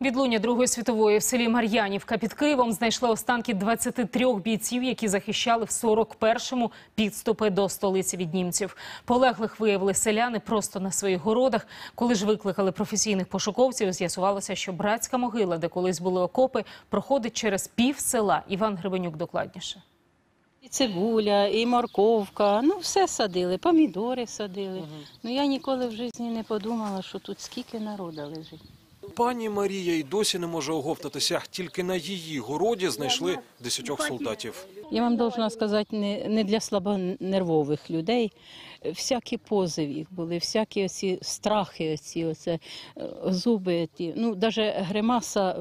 Відлуння Другої світової в селі Мар'янівка під Києвом знайшли останки 23 бійців, які захищали в 41-му підступи до столиці від німців. Полеглих виявили селяни просто на своїх городах. Коли ж викликали професійних пошуковців, з'ясувалося, що братська могила, де колись були окопи, проходить через пів села. Іван Гребенюк докладніше. І цибуля, і морковка, ну все садили, помідори садили. Ну я ніколи в житті не подумала, що тут скільки народу лежить. Пані Марія й досі не може оговтатися. Тільки на її городі знайшли десятьох солдатів. Я вам повинна сказати, не, для слабонервових людей. Всякі позив їх були, всякі оці страхи, оці, оце, е, зуби, ті. ну навіть гримаса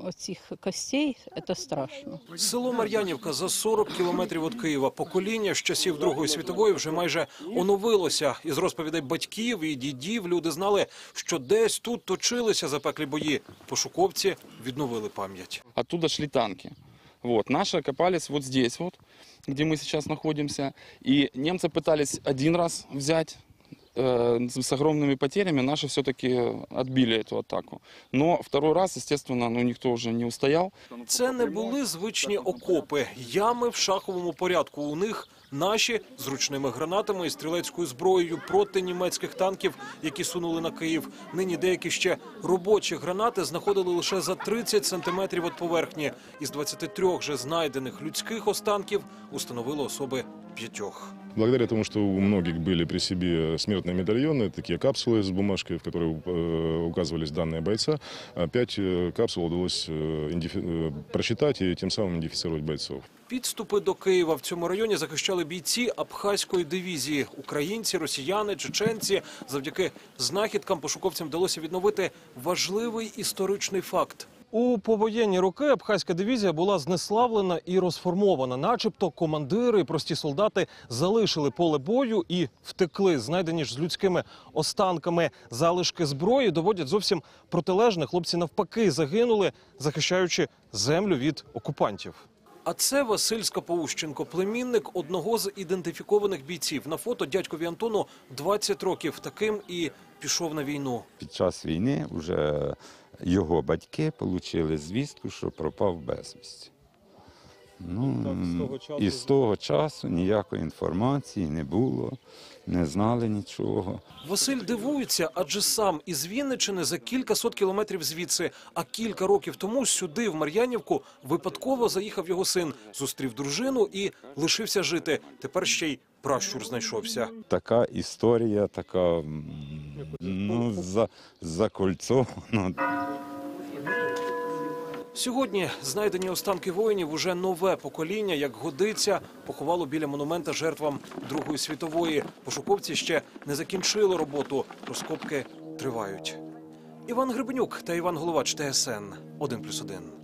оцих костей, це страшно. Село Мар'янівка за 40 кілометрів від Києва. Покоління з часів Другої світової вже майже оновилося. Із розповідей батьків і дідів люди знали, що десь тут точилися запеклі бої. Пошуковці відновили пам'ять. Оттуда шли танки. Вот. Наши окопались вот здесь вот, где мы сейчас находимся. И немцы пытались один раз взять э, с огромными потерями. Наши все-таки отбили эту атаку. Но второй раз, естественно, ну, никто уже не устоял. Це не були звичні окопи, ями в шаховому порядку. У них наші з ручними гранатами і стрілецькою зброєю проти німецьких танків, які сунули на Київ. Нині деякі ще робочі гранати знаходили лише за 30 сантиметрів від поверхні. Із 23 же знайдених людських останків установили особи п'ятьох. Благодаря тому, что у многих были при себе смертные медальоны, такие капсулы с бумажкой, в которые э, указывались данные бойца, а пять э, капсул удалось э, идентифи- э, прочитать и тем самым идентифицировать бойцов. Підступи до Києва в цьому районі захищали бійці Абхазької дивізії. Українці, росіяни, чеченці. Завдяки знахідкам пошуковцям вдалося відновити важливий історичний факт. У повоєнні роки Абхазька дивізія була знеславлена і розформована. Начебто командири і прості солдати залишили поле бою і втекли. Знайдені ж з людськими останками залишки зброї доводять зовсім протилежне. Хлопці навпаки загинули, захищаючи землю від окупантів. А це Василь Скапоущенко, племінник одного з ідентифікованих бійців. На фото дядькові Антону 20 років. Таким і пішов на війну. Під час війни вже його батьки отримали звістку, що пропав безвісті. Ну, і з того часу ніякої інформації не було, не знали нічого. Василь дивується, адже сам із Вінничини за кілька сот кілометрів звідси. А кілька років тому сюди, в Мар'янівку, випадково заїхав його син, зустрів дружину і лишився жити. Тепер ще й пращур знайшовся. Така історія, така м, ну, за, закольцована. Сьогодні знайдені останки воїнів уже нове покоління, як годиться, поховало біля монумента жертвам Другої світової. Пошуковці ще не закінчили роботу. Розкопки тривають. Іван Гребенюк та Іван Головач ТСН 1+,1.